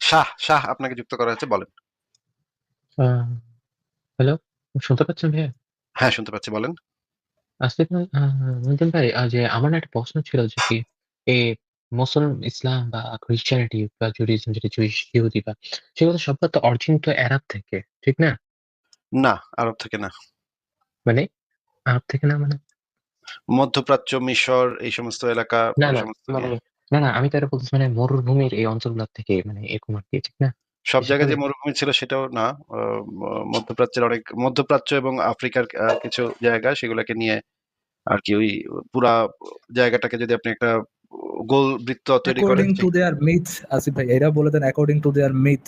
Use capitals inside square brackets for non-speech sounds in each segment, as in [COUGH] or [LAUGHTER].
শাহ শাহ আপনাকে যুক্ত করা হয়েছে বলেন। হ্যালো শুনতে পাচ্ছেন ভাইয়া? হ্যাঁ শুনতে পাচ্ছি বলেন। আসিফ ভাই আহ, ভাই যে আমার একটা প্রশ্ন ছিল যে কি এই মুসলিম ইসলাম বা খ্রিস্টানিটি বা জুডিজম যেটা জুইশ ইহুদি বা সেগুলো সব তো অরিজিন তো আরব থেকে ঠিক না? না আরব থেকে না। মানে আরব থেকে না মানে? মধ্যপ্রাচ্য মিশর এই সমস্ত এলাকা না না মানে না না আমি তো এটা বলতেছি মানে মরুভূমির এই অঞ্চলগুলো থেকে মানে এরকম আর কি ঠিক না সব বিশেষ জায়গায় যে করে- মরুভূমি ছিল সেটাও না আহ, ম- মধ্যপ্রাচ্যের অনেক মধ্যপ্রাচ্য এবং আফ্রিকার আহ, কিছু জায়গা সেগুলোকে নিয়ে আর কি ওই পুরা জায়গাটাকে যদি আপনি একটা গোল বৃত্ত তৈরি করেন according to their myth Asif ভাই এরা বলে দেন অ্যাকর্ডিং টু দেয়ার মিথ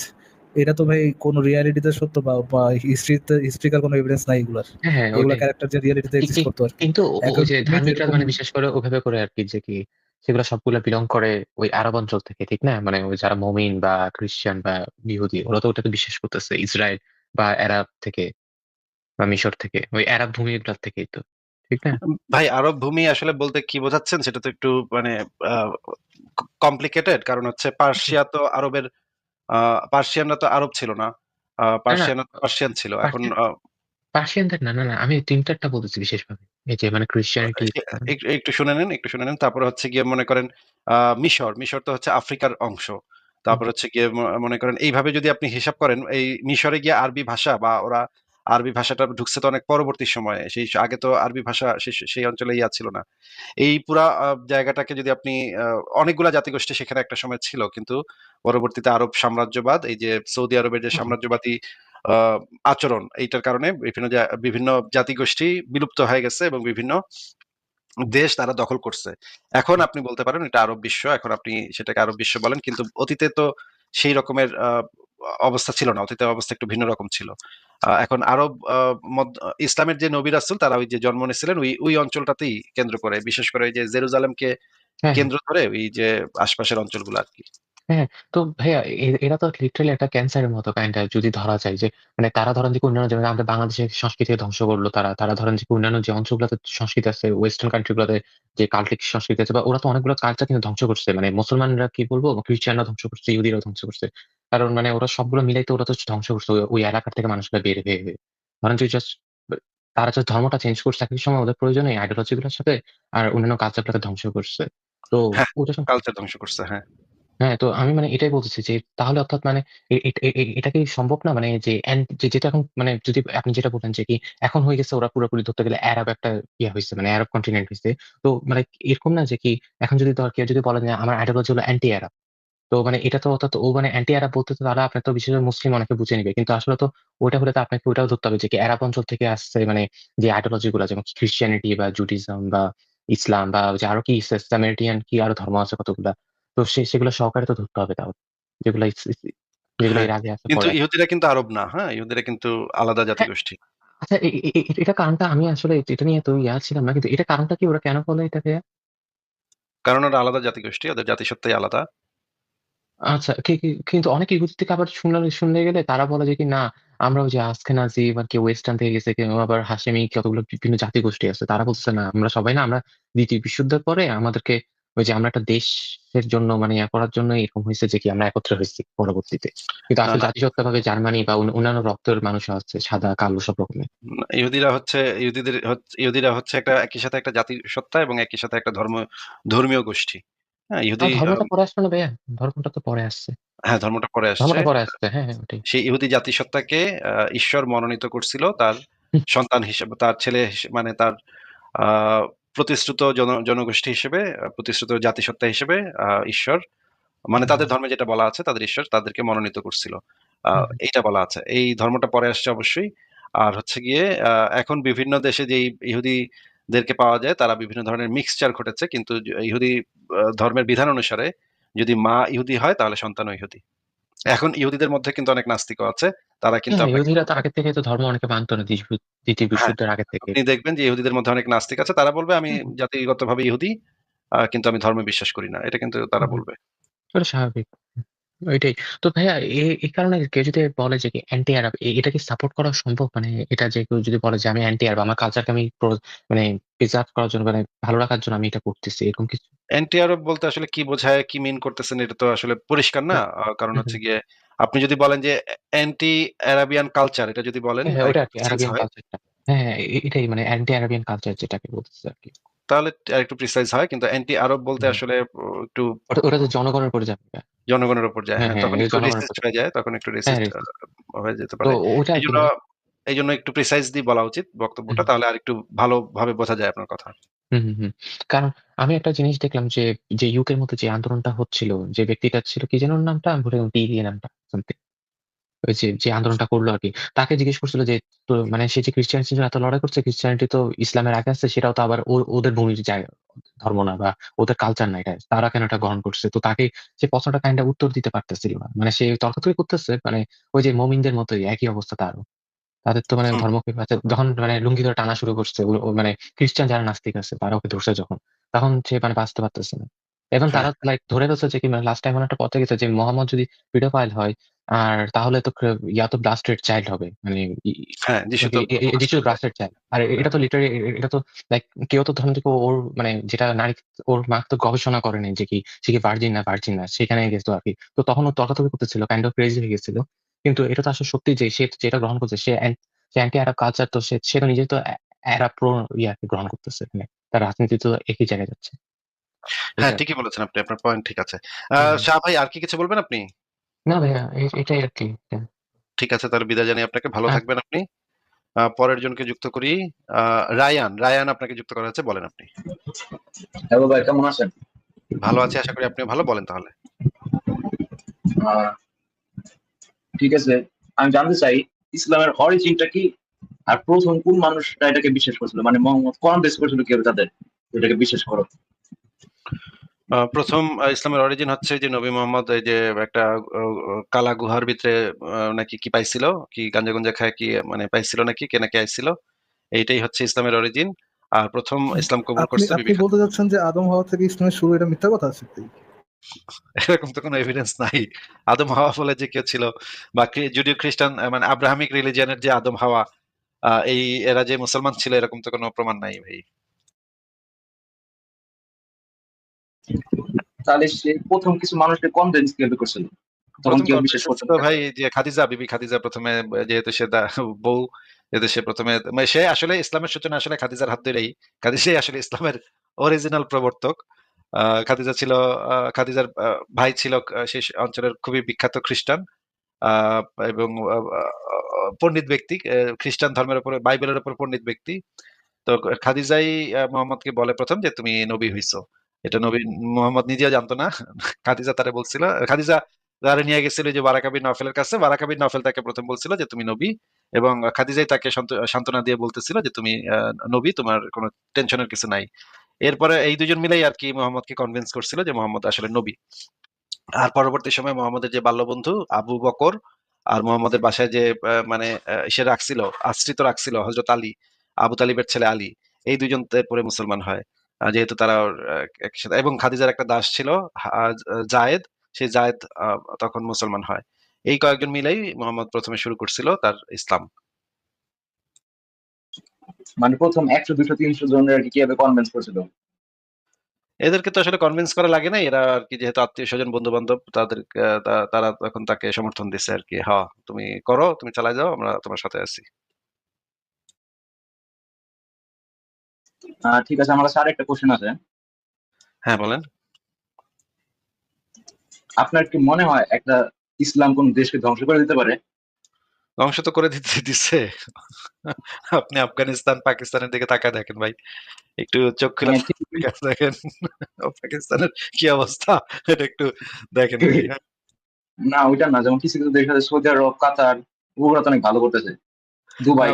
এটা তো ভাই কোন রিয়ালিটিতে সত্য বা হিস্ট্রিতে হিস্ট্রিক্যাল কোনো এভিডেন্স নাই এগুলার হ্যাঁ হ্যাঁ এগুলা ওটাই। ক্যারেক্টার যে রিয়ালিটিতে এক্সিস্ট করতো আর কি। কিন্তু ও- ওই যে ধার্মিকরা মানে বিশেষ করে ওভাবে করে আর কি যে কি সেগুলো সবগুলো বিলং করে ওই আরব অঞ্চল থেকে ঠিক না? মানে ওই যারা মমিন বা খ্রিস্টান বা ইহুদি ওরা তো ওটাকে বিশ্বাস করতেছে ইসরায়েল বা আরব থেকে বা মিশর থেকে ওই আরব ভূমিগুলোর থেকেই তো ঠিক না? ভাই আরব ভূমি আসলে বলতে কি বোঝাচ্ছেন সেটা তো একটু মানে কমপ্লিকেটেড কারণ হচ্ছে পার্সিয়া তো আরবের আহ, পার্সিয়ানরা তো আরব ছিল না তো পার্সিয়ান ছিল এখন পার্সিয়ানদের না না না আমি তিন চারটা বলতেছি বিশেষভাবে। এই যে মানে ক্রিশ্চিয়ানিটি একটু শুনে নেন একটু শুনে নেন। তারপরে হচ্ছে গিয়ে মনে করেন মিশর মিশর তো হচ্ছে আফ্রিকার অংশ। তারপর হচ্ছে গিয়ে মনে করেন এইভাবে যদি আপনি হিসাব করেন এই মিশরে গিয়ে আরবি ভাষা বা ওরা আরবি ভাষাটা ঢুকছে তো অনেক পরবর্তী সময়ে। সেই আগে তো আরবি ভাষা সেই- অঞ্চলে ইয়া ছিল না। এই পুরা জায়গাটাকে যদি আপনি অনেকগুলা জাতিগোষ্ঠী সেখানে একটা সময় ছিল। কিন্তু পরবর্তীতে আরব সাম্রাজ্যবাদ এই যে সৌদি আরবের যে সাম্রাজ্যবাদী আচরণ এইটার কারণে বিভিন্ন বিভিন্ন জাতিগোষ্ঠী বিলুপ্ত হয়ে গেছে এবং বিভিন্ন দেশ তারা দখল করছে। এখন আপনি বলতে পারেন এটা আরব বিশ্ব এখন আপনি সেটাকে আরব বিশ্ব বলেন কিন্তু অতীতে তো সেই রকমের আহ, অবস্থা ছিল না। অতীতের অবস্থা একটু ভিন্ন রকম ছিল। এখন আরব ইসলামের যে নবী রাসূল তারা ওই যে জন্ম নিয়েছিলেন ওই ওই অঞ্চলটাতেই কেন্দ্র করে বিশেষ করে ওই যে জেরুজালেমকে হ্যাঁ। কেন্দ্র ধরে ওই যে আশপাশের অঞ্চলগুলো আর কি। হ্যাঁ তো ভাইয়া এ- এরা তো লিটারালি একটা ক্যান্সারের মতো কাইন্ড যদি ধরা যায় যে মানে তারা ধরেন যে অন্যান্য যেমন আমাদের বাংলাদেশের সংস্কৃতি ধ্বংস করল তারা তারা ধরেন যে অন্যান্য যে অঞ্চলগুলোতে সংস্কৃতি আছে ওয়েস্টার্ন কান্ট্রি গুলোতে যে কাল্টিক সংস্কৃতি আছে বা ওরা তো অনেকগুলো কালচার কিন্তু ধ্বংস করছে মানে মুসলমানরা কি বলব খ্রিস্টানরা ধ্বংস করছে ইহুদিরাও ধ্বংস করছে। কারণ মানে ওরা সবগুলো মিলাইতে ওরা তো ধ্বংস করছে ওই- ওই এলাকার থেকে মানুষগুলো বের হয়ে হয়ে। ধরেন যে জাস্ট তারা জাস্ট ধর্মটা চেঞ্জ করছে একই সময় ওদের প্রয়োজনে আইডিওলজি গুলোর সাথে আর অন্যান্য কালচারগুলোকে ধ্বংস করছে। তো হ্যাঁ, ওটা কালচার ধ্বংস করছে হ্যাঁ। হ্যাঁ, তো আমি মানে এটাই বলতেছি যে তাহলে অর্থাৎ মানে এটা কি সম্ভব না? মানে যে যেটা এখন মানে যদি আপনি যেটা বললেন যে কি এখন হয়ে গেছে ওরা পুরোপুরি ধরতে গেলে আরব একটা ইয়ে হইছে মানে আরব কন্টিনেন্ট হইছে। তো মানে এরকম না যে কি এখন যদি ধর কেউ যদি বলেন যে আমার আইডিওলজি হলো অ্যান্টি আরব। তো মানে এটা তো অর্থাৎ ও মানে অ্যান্টি আরব বলতে তো তাহলে আপনার তো বিশেষ করে মুসলিম অনেকে বুঝে নিবে। কিন্তু আসলে তো ওইটা হলে তো আপনাকে ওটাও ধরতে হবে যে কি আরব অঞ্চল থেকে আসছে মানে যে আইডিওলজি গুলা যেমন খ্রিস্টিয়ানিটি বা জুডিজম বা ইসলাম বা যে আরও কি সামেরিটান কি আরও ধর্ম আছে কতগুলা। তো সে সেগুলো সহকারে তো ধরতে হবে তাহলে। যেগুলা যেগুলো এর আগে আছে কিন্তু ইহুদিরা কিন্তু আরব না হ্যাঁ ইহুদিরা কিন্তু আলাদা জাতিগোষ্ঠী আচ্ছা এটা কারণটা আমি আসলে এটা নিয়ে তো ইয়া ছিলাম না। কিন্তু এটা কারণটা কি ওরা কেন বলে এটাকে? কারণ ওরা আলাদা জাতিগোষ্ঠী ওদের জাতিসত্তাই আলাদা আচ্ছা কিন্তু অনেক ইহুদি থেকে আবার শুনলে শুনলে গেলে তারা বলে যে কি না আমরা ওই যে আশকেনাজি বা কেউ ওয়েস্টার্ন থেকে গেছে কেউ আবার হাশেমি কতগুলো বিভিন্ন জাতিগোষ্ঠী আছে। তারা বলতেছে না আমরা সবাই না আমরা দ্বিতীয় বিশ্বযুদ্ধের পরে আমাদেরকে ওই যে আমরা একটা দেশের জন্য মানে ইয়া করার জন্য এরকম হয়েছে যে কি আমরা একত্রে হইছি পরবর্তীতে। কিন্তু আসলে না। জাতিসত্ত্বাভাবে জার্মানি বা অন্যান্য রক্তের মানুষ আছে সাদা, কালো সব রকমের। ইহুদিরা হচ্ছে ইহুদিদের ইহুদিরা হচ্ছে একটা একই সাথে একটা জাতিসত্তা এবং একই সাথে একটা ধর্ম ধর্মীয় গোষ্ঠী হ্যাঁ ইহুদি ধর্মটা পরে আসলো না ভাইয়া? ধর্মটা তো পরে আসছে। হ্যাঁ ধর্মটা পরে আসছে ধর্মটা পরে আসছে। হ্যাঁ, হ্যাঁ সেই ইহুদি জাতিসত্তাকে ঈশ্বর মনোনীত করছিল তার সন্তান হিসেবে তার ছেলে মানে তার আহ, প্রতিশ্রুত জন জনগোষ্ঠী হিসেবে প্রতিশ্রুত জাতিসত্তা হিসেবে ঈশ্বর মানে তাদের ধর্মে যেটা বলা আছে তাদের ঈশ্বর তাদেরকে মনোনীত করছিল। আহ, এইটা বলা আছে। এই ধর্মটা পরে আসছে অবশ্যই। আর হচ্ছে গিয়ে আহ, এখন বিভিন্ন দেশে যে ইহুদিদেরকে পাওয়া যায় তারা বিভিন্ন ধরনের মিক্সচার ঘটেছে। কিন্তু ইহুদি ধর্মের বিধান অনুসারে যদি মা ইহুদি হয় তাহলে সন্তানও ইহুদি। এখন ইহুদিদের মধ্যে কিন্তু অনেক নাস্তিকও আছে। তারা কিন্তু হ্যাঁ, ইহুদিরা তো আগে থেকে তো ধর্ম অনেকে মানত না দ্বিতীয় হ্যাঁ বিশ্বযুদ্ধের আগে থেকে। আপনি দেখবেন যে ইহুদিদের মধ্যে অনেক নাস্তিক আছে। তারা বলবে আমি জাতিগত জাতিগতভাবে ইহুদি আহ, কিন্তু আমি ধর্মে বিশ্বাস করি না। এটা কিন্তু তারা বলবে। স্বাভাবিক। ওইটাই। তো ভাইয়া এ এই কারণে কেউ যদি বলে যে অ্যান্টি আরব এ এটা কি সাপোর্ট করা সম্ভব? মানে এটা যে কেউ যদি বলে যে আমি অ্যান্টি আরব আমার কালচারকে আমি প্র মানে প্রিজার্ভ করার জন্য মানে ভালো রাখার জন্য আমি এটা করতেছি। এরকম কিছু? অ্যান্টি আরব বলতে আসলে কি বোঝায়, কি মিন করতেছেন এটা তো আসলে পরিষ্কার না। হ্যাঁ। আ কারণ হচ্ছে গিয়ে আপনি যদি বলেন যে অ্যা অ্যান্টি আরাবিয়ান কালচার এটা যদি বলেন হ্যাঁ, হ্যাঁ, ওটা একটু আরকি সেন্স আরাবিয়ান হয়। কালচারটা। হ্যাঁ, হ্যাঁ, এ এটাই মানে অ্যান্টি আরাবিয়ান কালচার যেটাকে বলতেছে আরকি। তাহলে আরেকটু প্রিসাইজ হয়। কিন্তু অ্যান্টি আরব বলতে আসলে একটু ওটা তো জনগণের উপরে যাবে। জনগণের উপর যায়। হ্যাঁ, হ্যাঁ, হ্যাঁ, তখন একটু জনগণের রেসিস্ট হয়ে যায়। তখন একটু হ্যাঁ, রেসিস্ট হয়ে যেতে পারে। ওটা আরকি এইজন্য মানে এইজন্য একটু প্রিসাইজলি বলা উচিত বক্তব্যটা। তাহলে আরেকটু ভালোভাবে বোঝা যায় আপনার কথা। হুম, হুম, হুম। কারণ আমি একটা জিনিস দেখলাম যে, যে ইউকের মতো যে আন্দোলনটা হচ্ছিল, যে ব্যক্তিটা ছিল কি যেন নামটা? আমি ভুলে গেলাম টিরি নামটা সামথিং। ওই যে, যে আন্দোলনটা করল আরকি। তাকে জিজ্ঞেস করছিল যে, তো মানে সে যে ক্রিশ্চিয়ানিটির জন্য এত লড়াই করছে, ক্রিশ্চিয়ানিটি তো ইসলামের আগে আসছে, সেটাও তো আবার ও ওদের ভূমির জায় ধর্ম না বা ওদের কালচার না এটা। তারা কেন এটা গ্রহণ করছে? তো তাকে সে প্রশ্নটা কাইন্ডা উত্তর দিতে পারতেছিল না। মানে সে তর্কাতর্কি করতেছে, মানে ওই যে মুমিনদের মতোই একই অবস্থা তারও। তাদের তো মানে হুম। ধর্মকে বাঁচা যখন মানে লুঙ্গি ধরে টানা শুরু করছে, ও ও মানে খ্রিস্টান যারা নাস্তিক আছে তারা ওকে ধরছে যখন, তখন সে মানে বাঁচতে পারতেছে না। এখন হ্যাঁ, তারা হ্যাঁ। লাইক ধরে ফেলছে যে কি মানে লাস্ট টাইম এমন একটা পথে গেছে যে মোহাম্মদ যদি পেডোফাইল হয় আর তাহলে তো ইয়া তো ব্লাস্টেড চাইল্ড হবে। মানে হ্যাঁ, যিশু ব্লাস্টেড চাইল্ড। আর। এটা তো লিটারি এটা তো লাইক কেউ তো ধরেন ওর মানে যেটা নারী ওর মা তো গবেষণা করেনি যে কি সে কি ভার্জিন না ভার্জিন না। সেখানে গেছিল আরকি। তো তখন ও তর্কাতর্কি করতেছিল, কাইন্ড অফ ক্রেজি হয়ে গেছিল। কিন্তু এটা তো আসলে সত্যি যে সে যেটা গ্রহণ করছে সে সে অ্যান্টি আরব কালচার তো সে সে তো নিজেই তো অ্যা আরব প্রো ইয়াকে গ্রহণ করতেছে মানে তার রাজনীতি তো একই জায়গায় যাচ্ছে। হ্যাঁ, ঠিকই বলেছেন আপনি। আপনার পয়েন্ট ঠিক আছে। শাহ ভাই আর কি কিছু বলবেন আপনি? না ভাইয়া এ এটাই আরকি। হ্যাঁ। ঠিক আছে তাহলে বিদায় জানাই আপনাকে। ভালো আ থাকবেন আপনি। আ পরের জনকে যুক্ত করি। আ রায়ান, রায়ান আপনাকে যুক্ত করা হয়েছে। বলেন আপনি। হ্যালো ভাই কেমন আছেন? ভালো আছি। আশা করি আপনি ভালো। বলেন তাহলে। আ ঠিক আছে। আমি জানতে চাই ইসলামের অরিজিনটা কি? আর ১ম কোন মানুষটা এটাকে বিশ্বাস করছিল? মানে মোহাম্মদ কনভিন্স করেছিল কেউ তাদের এটাকে বিশ্বাস করো? ১ম ইসলামের অরিজিন হচ্ছে যে নবী মোহাম্মদ এই যে একটা কালা গুহার ভিতরে নাকি কি পাইছিল? কি গাঞ্জা-গুঞ্জা খায় কি মানে পাইছিল নাকি? কে নাকি আইছিল? এইটাই হচ্ছে ইসলামের অরিজিন। আর ১ম ইসলাম কবুল করছে আপনি বলতে চাচ্ছেন যে আদম হাওয়া থেকে ইসলামের শুরু এটা মিথ্যা কথা সত্যি? এরকম তো কোনো এভিডেন্স নাই। আদম হাওয়া বলে যে কেউ ছিল বা যদিও খ্রিস্টান মানে আব্রাহামিক রিলিজিয়ানের যে আদম হাওয়া এই এরা যে মুসলমান ছিল এরকম তো কোনো প্রমাণ নাই ভাই। তাহলে সে ১ম কিছু মানুষকে কনভিন্স কীভাবে করছিল? তখন কেউ বিশ্বাস কনভিন্স করত ছিল না ভাই যে খাদিজা, বিবি খাদিজা ১ম এ যেহেতু সে বউ যেহেতু সে ১ম এ মানে সে আসলে ইসলামের সূচনা আসলে খাদিজার হাত ধরেই। খাদিজাই আসলে ইসলামের অরিজিনাল প্রবর্তক। খাদিজা ছিল খাদিজার ভাই ছিল সেই অঞ্চলের খুবই বিখ্যাত খ্রিস্টান। এবং পণ্ডিত ব্যক্তি। খ্রিস্টান ধর্মের উপরে বাইবেলের উপর পণ্ডিত ব্যক্তি। তো খাদিজাই মোহাম্মদকে বলে প্রথম যে তুমি নবী হইছো। এটা নবী মোহাম্মদ নিজেও জানতো না। খাদিজা তারে বলছিল। খাদিজা তারে নিয়ে গেছিল যে বারাকা বিন নওফেলের কাছে। বারাকা বিন নওফেল তাকে ১ম বলছিল যে তুমি নবী এবং খাদিজাই তাকে সান্ত্বনা দিয়ে বলতেছিল যে তুমি নবী তোমার কোন টেনশনের কিছু নাই। এরপরে এই ২ জন মিলেই আরকি মোহাম্মদকে কনভিন্স করছিল যে মোহাম্মদ আসলে নবী। আর পরবর্তী সময়ে মোহাম্মদের যে বাল্যবন্ধু আবু বকর আর মোহাম্মদের বাসায় যে মানে ইসে রাখছিল, আশ্রিত রাখছিল হযরত আলী, আবু তালিবের ছেলে আলী। এই দুজন পরে মুসলমান হয়। যেহেতু তারা একসাথে এবং খাদিজার একটা দাস ছিল জায়েদ। সেই জায়েদ তখন মুসলমান হয়। এই কয়েকজন মিলেই মোহাম্মদ ১ম এ শুরু করছিল তার ইসলাম। মানে ১ম ১০০, ২০০, ৩০০ জনের আরকি কীভাবে কনভিন্স করছিল? এদেরকে তো আসলে কনভিন্স করা লাগে নাই। এরা আরকি যেহেতু আত্মীয়স্বজন, বন্ধু-বান্ধব তাদের তারা তখন তাকে সমর্থন দিছে আরকি। "হ, তুমি করো, তুমি চালায় যাও। আমরা তোমার সাথে আছি।" ঠিক আছে আমার কাছে আরেকটা কোশ্চেন আছে। হ্যাঁ, বলেন। আপনার কি মনে হয় একটা ইসলাম কোন দেশকে ধ্বংস করে দিতে পারে? ধ্বংস তো করে দিতে দিচ্ছে। আপনি আফগানিস্তান, পাকিস্তানের দিকে তাকায় দেখেন ভাই। একটু চোখ খুলে হ্যাঁ, দেখেন পাকিস্তানের কি অবস্থা এটা একটু দেখেন। না ওইটা না। যেমন কিছু, কিছু দেশ আছে সৌদি আরব, কাতার ওগুলা তো অনেক ভালো করতেছে। দুবাই।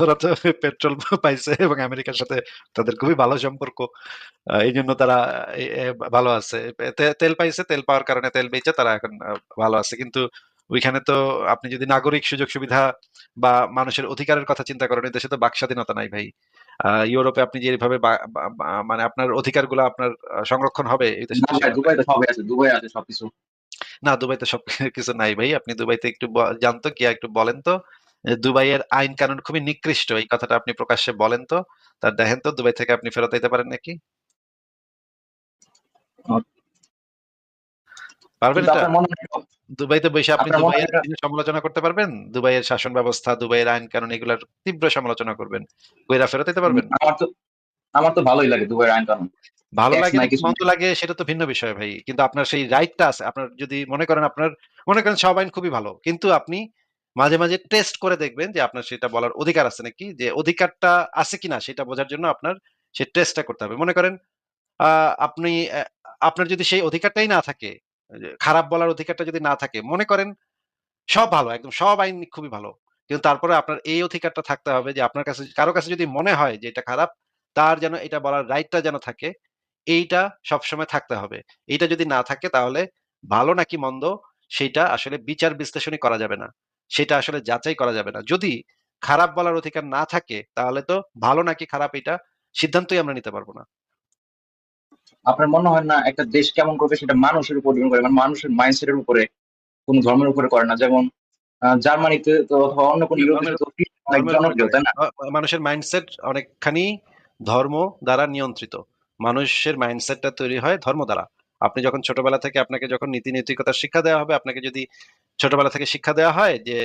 ওরা তো পেট্রোল পাইছে এবং আমেরিকার সাথে তাদের খুবই ভালো সম্পর্ক। আ এইজন্য তারা ভালো আছে। তেল পাইছে, তেল পাওয়ার কারণে তেল বেচে তারা এখন ভালো আছে। কিন্তু ওইখানে তো আপনি যদি নাগরিক সুযোগ সুবিধা বা মানুষের অধিকারের কথা চিন্তা করেন, দেশে তো বাক স্বাধীনতা নাই ভাই। ইউরোপে আপনি যেভাবে মানে আপনার অধিকারগুলা আপনার সংরক্ষণ হবে দুবাই আছে। সবকিছু। না দুবাইতে সব [LAUGHS] কিছু নাই ভাই। আপনি দুবাইতে একটু জানতো গিয়ে একটু বলেন তো দুবাইয়ের আইন কানুন খুবই নিকৃষ্ট। এই কথাটা আপনি প্রকাশ্যে বলেন তো। তা দেখেন তো দুবাই থেকে আপনি ফেরত আইতে পারেন নাকি? পারবেন এটা? দুবাইতে বইসে আপনি দুবাইয়ের সমালোচনা করতে পারবেন? দুবাইয়ের শাসন ব্যবস্থা, দুবাইয়ের আইন কানুন এগুলার তীব্র সমালোচনা করবেন। কইরা ফেরত আইতে পারবেন? আমার তো আমার তো ভালোই লাগে দুবাইয়ের আইন কানুন। ভালো লাগে মন্দ লাগে সেটা তো ভিন্ন বিষয় ভাই। কিন্তু আপনার সেই রাইটটা আছে। আপনার যদি মনে করেন আপনার মনে করেন সব আইন খুবই ভালো। কিন্তু আপনি মাঝে, মাঝে টেস্ট করে দেখবেন যে আপনার সেটা বলার অধিকার আছে নাকি? যে অধিকারটা আছে কিনা সেটা বোঝার জন্য আপনার সেই টেস্টটা করতে হবে। মনে করেন আপনি আপনার যদি সেই অধিকারটাই না থাকে, খারাপ বলার অধিকারটা যদি না থাকে, মনে করেন সব ভালো, একদম সব আইন খুবই ভালো। কিন্তু তারপরে আপনার এই অধিকারটা থাকতে হবে যে আপনার কাছে কারও কাছে যদি মনে হয় যে এটা খারাপ, তার যেন এটা বলার রাইটটা যেন থাকে, এইটা সবসময় থাকতে হবে। এইটা যদি না থাকে তাহলে ভালো নাকি মন্দ সেইটা আসলে বিচার বিশ্লেষণই করা যাবে না। সেটা আসলে যাচাই করা যাবে না। যদি খারাপ বলার অধিকার না থাকে তাহলে তো ভালো নাকি খারাপ এটা সিদ্ধান্তই আমরা নিতে পারব না। আপনার মনে হয় না একটা দেশ কেমন করবে সেটা মানুষের উপর ডিপেন্ড করে। মানে মানুষের মাইন্ডসেট এর উপরে, কোন ধর্মের উপরে করে না। যেমন জার্মানিতে তো অথবা অন্য কোন মানুষের মাইন্ডসেট অনেকখানি ধর্ম দ্বারা নিয়ন্ত্রিত। মানুষের মাইন্ডসেটটা তৈরি হয় ধর্ম দ্বারা। আপনি যখন ছোটবেলা থেকে আপনাকে যখন নীতি-নৈতিকতার শিক্ষা দেওয়া হবে, আপনাকে যদি ছোটবেলা থেকে শিক্ষা দেওয়া হয় যে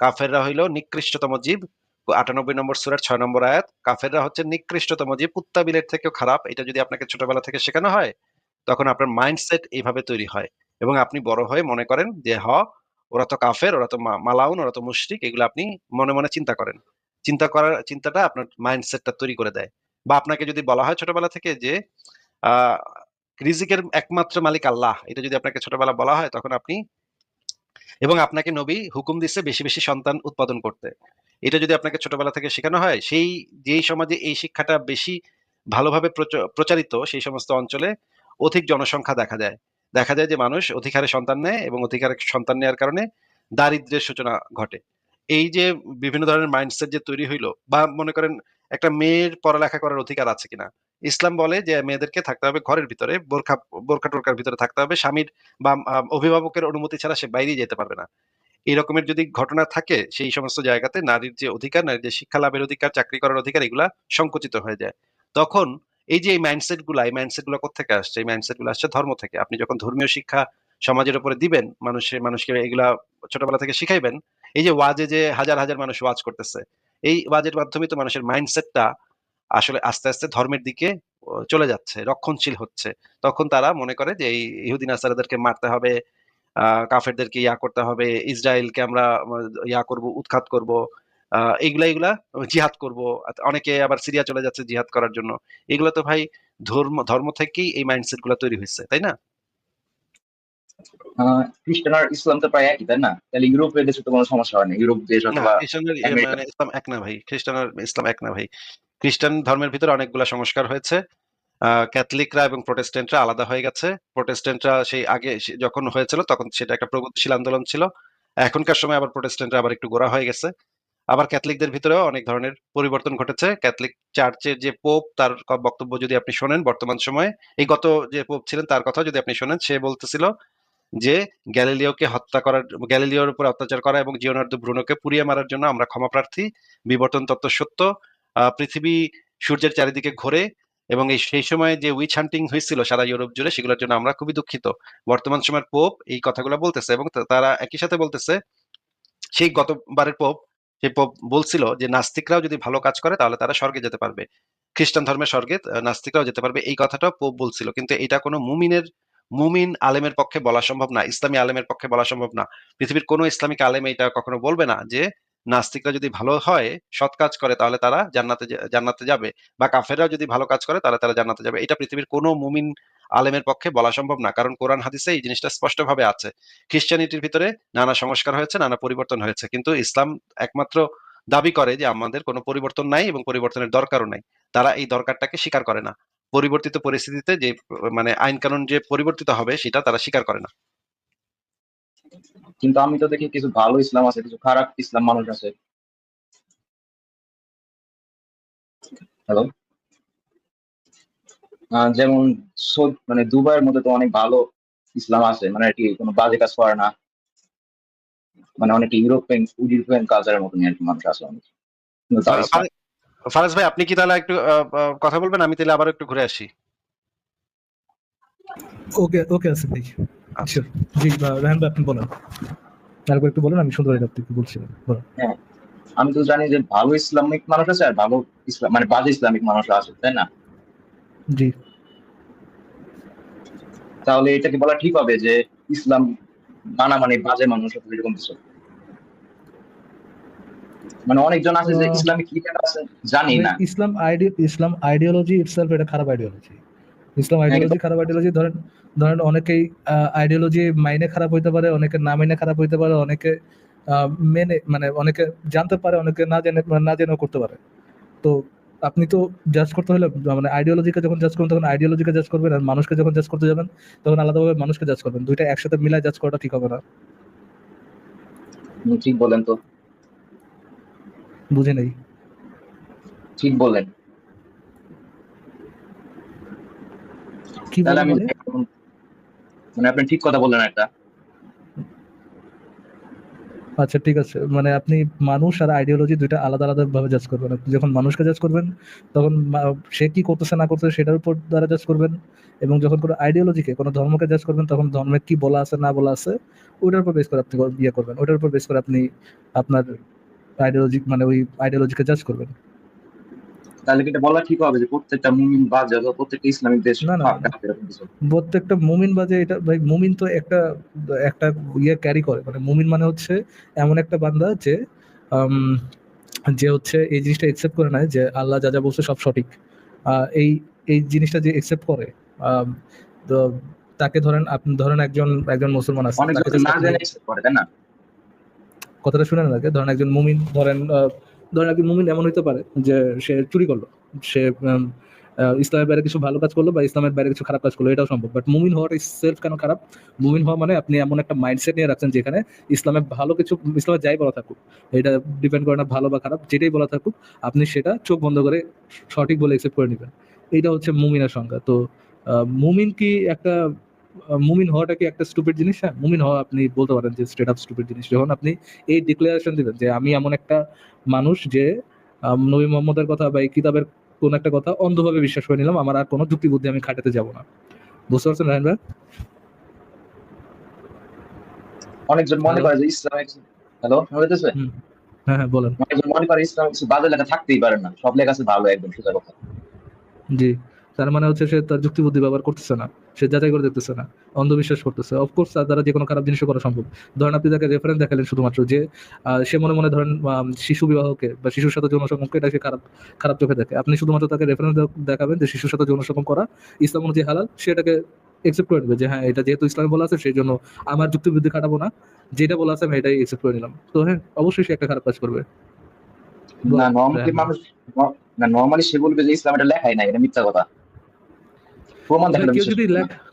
কাফেররা হইল নিকৃষ্টতম জীব। ৯৮ নম্বর সূরার ৬ নম্বর আয়াত। কাফেররা হচ্ছে নিকৃষ্টতম জীব, কুত্তা বিলের থেকেও খারাপ। এটা যদি আপনাকে ছোটবেলা থেকে শেখানো হয়, তখন আপনার মাইন্ডসেট এভাবে তৈরি হয়। এবং আপনি বড় হয়ে মনে করেন যে হ ওরা তো কাফের, ওরা তো মালাউন, ওরা তো মুশরিক এগুলো আপনি মনে, মনে চিন্তা করেন। চিন্তা করার চিন্তাটা আপনার মাইন্ডসেটটা তৈরি করে দেয়। বা আপনাকে যদি বলা হয় ছোটবেলা থেকে যে রিজিকের একমাত্র মালিক আল্লাহ। এটা যদি আপনাকে ছোটবেলা বলা হয় তখন আপনি এবং আপনাকে নবী হুকুম দিছে বেশি, বেশি সন্তান উৎপাদন করতে। এটা যদি আপনাকে ছোটবেলা থেকে শেখানো হয়, সেই যেই সমাজে এই শিক্ষাটা বেশি ভালোভাবে প্রচারিত সেই সমস্ত অঞ্চলে অধিক জনসংখ্যা দেখা যায়। দেখা যায় যে মানুষ অধিক হারে সন্তান নেয় এবং অধিক হারে সন্তান নেয়ার কারণে দারিদ্র্যের সূচনা ঘটে। এই যে বিভিন্ন ধরনের মাইন্ডসেট যে তৈরি হইল বা মনে করেন একটা মেয়ের পড়ালেখা করার অধিকার আছে কিনা? ইসলাম বলে যে মেয়েদেরকে থাকতে হবে ঘরের ভিতরে, বোরখা বোরখা-টোরকার ভিতরে থাকতে হবে। স্বামীর বা অভিভাবকের অনুমতি ছাড়া সে বাইরে যেতে পারবে না। এই রকমের যদি ঘটনা থাকে সেই সমস্ত জায়গাতে নারীর যে অধিকার, নারীর যে শিক্ষা লাভের অধিকার, চাকরি করার অধিকার এগুলা সংকুচিত হয়ে যায়। তখন এই যে এই মাইন্ডসেটগুলা, এই মাইন্ডসেটগুলা কোত্থেকে আসছে? এই মাইন্ডসেটগুলা আসছে ধর্ম থেকে। আপনি যখন ধর্মীয় শিক্ষা সমাজের উপরে দিবেন, মানুষে মানুষকে এগুলা ছোটবেলা থেকে শিখাইবেন। এই যে ওয়াজে যে হাজার, হাজার মানুষ ওয়াজ করতেছে। এই ওয়াজের মাধ্যমে তো মানুষের মাইন্ডসেটটা আসলে আস্তে, আস্তে ধর্মের দিকে চলে যাচ্ছে, রক্ষণশীল হচ্ছে। তখন তারা মনে করে যে এই ইহুদি নাসারাদেরকে মারতে হবে, কাফেরদেরকে ইয়া করতে হবে, ইসরায়েলকে আমরা ইয়া করব, উৎখাত করব। আ এগুলা, জিহাদ করব। অনেকে আবার সিরিয়া চলে যাচ্ছে জিহাদ করার জন্য। এগুলা তো ভাই ধর্ম ধর্ম থেকেই এই মাইন্ডসেটগুলা তৈরি হয়েছে তাই না? খ্রিস্টান আর ইসলাম তো প্রায় একই, তাই না? তাহলে ইউরোপের দেশে তো কোন সমস্যা হয় না। ইউরোপ দেশ অথবা আমেরিকা। মানে ইসলাম এক না ভাই। খ্রিস্টান আর ইসলাম এক না ভাই। খ্রিস্টান ধর্মের ভিতরে অনেকগুলা সংস্কার হয়েছে। ক্যাথলিকরা এবং প্রোটেস্ট্যান্টরা আলাদা হয়ে গেছে। প্রোটেস্ট্যান্টরা সেই আগে যখন হয়েছিল তখন সেটা একটা প্রগতিশীল আন্দোলন ছিল। এখনকার সময় আবার প্রোটেস্ট্যান্টরা আবার একটু গোঁড়া হয়ে গেছে। আবার ক্যাথলিকদের ভিতরেও অনেক ধরনের পরিবর্তন ঘটেছে। ক্যাথলিক চার্চের যে পোপ তার বক্তব্য যদি আপনি শোনেন বর্তমান সময়ে, এই গত যে পোপ ছিলেন তার কথাও যদি আপনি শোনেন, সে বলতেছিল যে গ্যালিলিওকে হত্যা করার গ্যালিলিওর উপর অত্যাচার করা এবং জিওনার্দো ব্রুনোকে পুড়িয়ে মারার জন্য আমরা ক্ষমাপ্রার্থী। বিবর্তন তত্ত্ব সত্য। পৃথিবী সূর্যের চারিদিকে ঘোরে এবং এই সেই সময়ে যে উইচ হান্টিং হয়েছিল সারা ইউরোপ জুড়ে সেগুলোর জন্য আমরা খুবই দুঃখিত। বর্তমান সময়ের পোপ এই কথাগুলা বলতেছে এবং তারা একই সাথে বলতেছে সেই গতবারের পোপ, সেই পোপ বলছিল যে নাস্তিকরাও যদি ভালো কাজ করে তাহলে তারা স্বর্গে যেতে পারবে। খ্রিস্টান ধর্মের স্বর্গে নাস্তিকরাও যেতে পারবে। এই কথাটাও পোপ বলছিল। কিন্তু এটা কোনো মুমিনের মুমিন আলেমের পক্ষে বলা সম্ভব না। ইসলামী আলেমের পক্ষে বলা সম্ভব না। পৃথিবীর কোনো ইসলামিক আলেম এটা কখনো বলবে না যে নাস্তিকরা যদি ভালো হয়, সৎ কাজ করে তাহলে তারা জান্নাতে জান্নাতে যাবে। বা কাফেররাও যদি ভালো কাজ করে তাহলে তারা জান্নাতে যাবে। এটা পৃথিবীর কোন মুমিন আলেমের পক্ষে বলা সম্ভব না। কারণ কোরআন হাদিসে এই জিনিসটা স্পষ্টভাবে আছে। খ্রিস্টিয়ানিটির ভিতরে নানা সংস্কার হয়েছে, নানা পরিবর্তন হয়েছে। কিন্তু ইসলাম একমাত্র দাবি করে যে আমাদের কোনো পরিবর্তন নাই এবং পরিবর্তনের দরকারও নাই। তারা এই দরকারটাকে স্বীকার করে না। পরিবর্তিত পরিস্থিতিতে যে মানে আইন কানুন যে পরিবর্তিত হবে সেটা তারা স্বীকার করে না। কিন্তু আমি তো দেখি কিছু ভালো ইসলাম আছে, কিছু খারাপ ইসলাম মানুষ আছে। হ্যালো? যেমন মানে দুবাইয়ের মধ্যে তো অনেক ভালো ইসলাম আছে মানে আর কি কোনো বাজে কাজ করে না মানে অনেকটা ইউরোপিয়ান ইউরোপিয়ান কালচারের মতন আর কি মানুষ আছে অনেক ফারাজ- ভাই আপনি কি তাহলে একটু কথা বলবেন আমি তাহলে আবার একটু ঘুরে আসি ওকে ওকে আসিফ ভাই. জি আহ, রায়হান ভাই আপনি বলেন। তারপর একটু বলেন আমি সুন্দর আপনি কি বলছিলেন বলেন। আমি তো জানি যে ভালো ইসলামিক মানুষ আছে আর ভালো ইসলাম মানে বাজে ইসলামিক মানুষ আছে তাই না? জি। তাহলে এটা কি বলা ঠিক হবে যে ইসলাম মানা মানে বাজে মানুষ আছে এরকম কিছু? মানে অনেকজন আছে যে ইসলামিক লিডার আছে জানি না। ইসলাম আইডি ইসলাম আইডিওলজি ইটসেলফ এটা খারাপ আইডিওলজি ইসলাম আইডিওলজি খারাপ আইডিওলজি ধরেন ধরেন অনেকেই আইডিওলজি মাইনে খারাপ হইতে পারে অনেকে না মাইনে খারাপ হইতে পারে অনেকে মেনে মানে অনেকে জানতে পারে অনেকে না জেনে মানে না জেনেও করতে পারে। তো আপনি তো জাজ করতে হলে মানে আইডিওলজিকে যখন জাজ করবেন তখন আইডিওলজিকে জাজ করবেন আর মানুষকে যখন জাজ করতে যাবেন তখন আলাদাভাবে মানুষকে জাজ করবেন। দুইটা একসাথে মিলায় জাজ করাটা ঠিক হবে না। ঠিক বলেন তো। বুঝে নেই। ঠিক বললেন কি আমি মানে? আপনি ঠিক কথা বললেন আচ্ছা ঠিক আছে। মানে আপনি মানুষ আর আইডিওলজি দুইটা আলাদা আলাদা ভাবে জাজ করবেন। আপনি যখন মানুষকে জাজ করবেন তখন সে কি করতেছে না করতেছে সেটার উপর দ্বারা জাজ করবেন এবং যখন কোনো আইডিওলজিকে কোনো ধর্মকে জাজ করবেন তখন ধর্মে কি বলা আছে না বলা আছে ওটার উপর বেস করে আপনি ইয়ে করবেন। ওটার উপর বেস করে আপনি আপনার আইডিওলজি মানে ওই আইডিওলজিকে জাজ করবেন। তাহলে কি এটা বলা ঠিক হবে যে প্রত্যেকটা মুমিন বা যত প্রত্যেকটা ইসলামিক দেশ না, প্রত্যেকটা মুমিন বাজে এটা ভাই মুমিন তো একটা একটা ইয়ে ক্যারি করে। মানে মুমিন মানে হচ্ছে এমন একটা বান্দা যে যে হচ্ছে এই জিনিসটা একসেপ্ট করে নেয় যে আল্লাহ যা যা বলছে সব সঠিক। এই এই জিনিসটা যে একসেপ্ট করে তাকে ধরেন আপনি ধরেন একজন একজন মুসলমান আছে কথাটা শুনেন আগে। ধরেন একজন মুমিন ধরেন আহ, ধরেন একজন মুমিন এমন হইতে পারে যে সে চুরি করল, সে ইসলামের বাইরে কিছু ভালো কাজ করল বা ইসলামের বাইরে কিছু খারাপ কাজ করল, এটাও সম্ভব। বাট মুমিন হওয়াটা সেলফ কেন খারাপ? মুমিন হওয়া মানে আপনি এমন একটা মাইন্ডসেট নিয়ে রাখছেন যেখানে ইসলামে ভালো কিছু, ইসলামে যাই বলা থাকুক, এটা ডিপেন্ড করে না ভালো বা খারাপ, যেটাই বলা থাকুক, আপনি সেটা চোখ বন্ধ করে সঠিক বলে একসেপ্ট করে নেবেন। এটা হচ্ছে মুমিনের সংজ্ঞা। তো মুমিন কি একটা মুমিন হওয়াটা কি একটা স্টুপিড জিনিস? হ্যাঁ মুমিন হওয়া আপনি বলতে পারেন যে স্ট্রেট আপ স্টুপিড জিনিস। যখন আপনি এই ডিক্লারেশন দিবেন যে আমি এমন একটা মানুষ যে নবী মোহাম্মদের কথা বা এই কিতাবের কোন একটা কথা অন্ধভাবে বিশ্বাস করে নিলাম আমার আর কোনো যুক্তি বুদ্ধি আমি খাটাতে যাব না। বুঝতে পারছেন রায়ন ভাই? অনেকজন মনে করে যে ইসলামিক হ্যালো যাচ্ছে হ্যাঁ হ্যাঁ বলেন। অনেকজন মনে করে ইসলাম কিছু বাজে লেখা থাকতেই পারে না। সব লেখা আছে ভালো একদম সোজা কথা। জি। তার মানে হচ্ছে সে তার যুক্তিবুদ্ধি ব্যবহার করতেছে না। সে যাচাই করে দেখতেছে না অন্ধবিশ্বাস করতেছে। অফকোর্স তার দ্বারা যে কোনো খারাপ জিনিসও করা সম্ভব। ধরেন আপনি তাকে রেফারেন্স দেখালেন শুধুমাত্র যে সে মনে মনে ধরেন শিশু বিবাহকে বা শিশুর সাথে যৌন সংগমকে এটা সে খারাপ খারাপ চোখে দেখে। আপনি শুধুমাত্র তাকে রেফারেন্স দেখাবেন যে শিশুর সাথে যৌন সংগম করা ইসলাম অনুযায়ী হালাল সেটাকে একসেপ্ট করে নেবে যে হ্যাঁ এটা যেহেতু ইসলামে বলা আছে সেই জন্য আমার যুক্তি বুদ্ধি খাটাবো না। যেটা বলা আছে আমি এটাই একসেপ্ট করে নিলাম। তো হ্যাঁ অবশ্যই সে একটা খারাপ কাজ করবে। না নর্মালি হ্যাঁ। মানুষ না নর্মালি সে বলবে যে ইসলাম এটা লেখাই নাই এটা মিথ্যা কথা। প্রমাণ কেউ যদি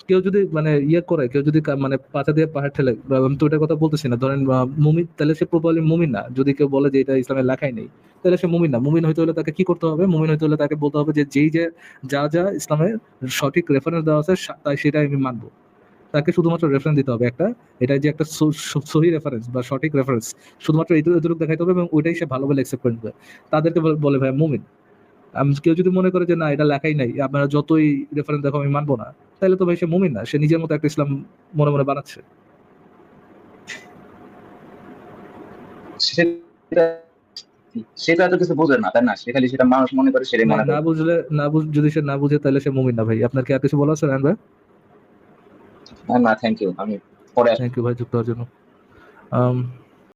কেউ মানে ইয়ে করে কেউ যদি মানে পাছা দিয়ে পাহাড় ঠেলে আমি তো এটার কথা বলতেছি না। ধরেন মুমিন তাহলে সে প্রপারলি মুমিন না। যদি কেউ বলে যে এটা ইসলামের লেখাই নেই তাহলে সে মুমিন না। মুমিন হইতে হলে তাকে কি করতে হবে? মুমিন হইতে হলে তাকে বলতে হবে যে যেই যে যা যা ইসলামের সঠিক রেফারেন্স দেওয়া আছে তাই সেটাই আমি মানবো। তাকে শুধুমাত্র রেফারেন্স দিতে হবে একটা। এটা যে একটা সহি রেফারেন্স বা সঠিক রেফারেন্স শুধুমাত্র এইটুকু এতটুকু দেখাইতে হবে এবং ওইটাই সে ভালো বলে অ্যাকসেপ্ট করে নেবে। তাদেরকে বলে- ভাই মুমিন। কেউ যদি মনে করে যে না এটা লেখাই নাই আপনারা যতই রেফারেন্স দেখো আমি মানবো না তাহলে তো ভাই সে মুমিন না সে নিজের মতো একটা ইসলাম মনে মনে বানাচ্ছে। এত কিছু বোঝে না তাই না? সে খালি সেটা মানুষ মনে করে সেটাই না মনে না বুঝলে না বুঝ- যদি সে না বুঝে তাহলে সে মুমিন না ভাই। আপনার কি আর কিছু বলা আছে রায়ন ভাই? না, না থ্যাংক ইউ আমি পরে থ্যাংক ইউ ভাই যুক্ত হওয়ার জন্য। আম,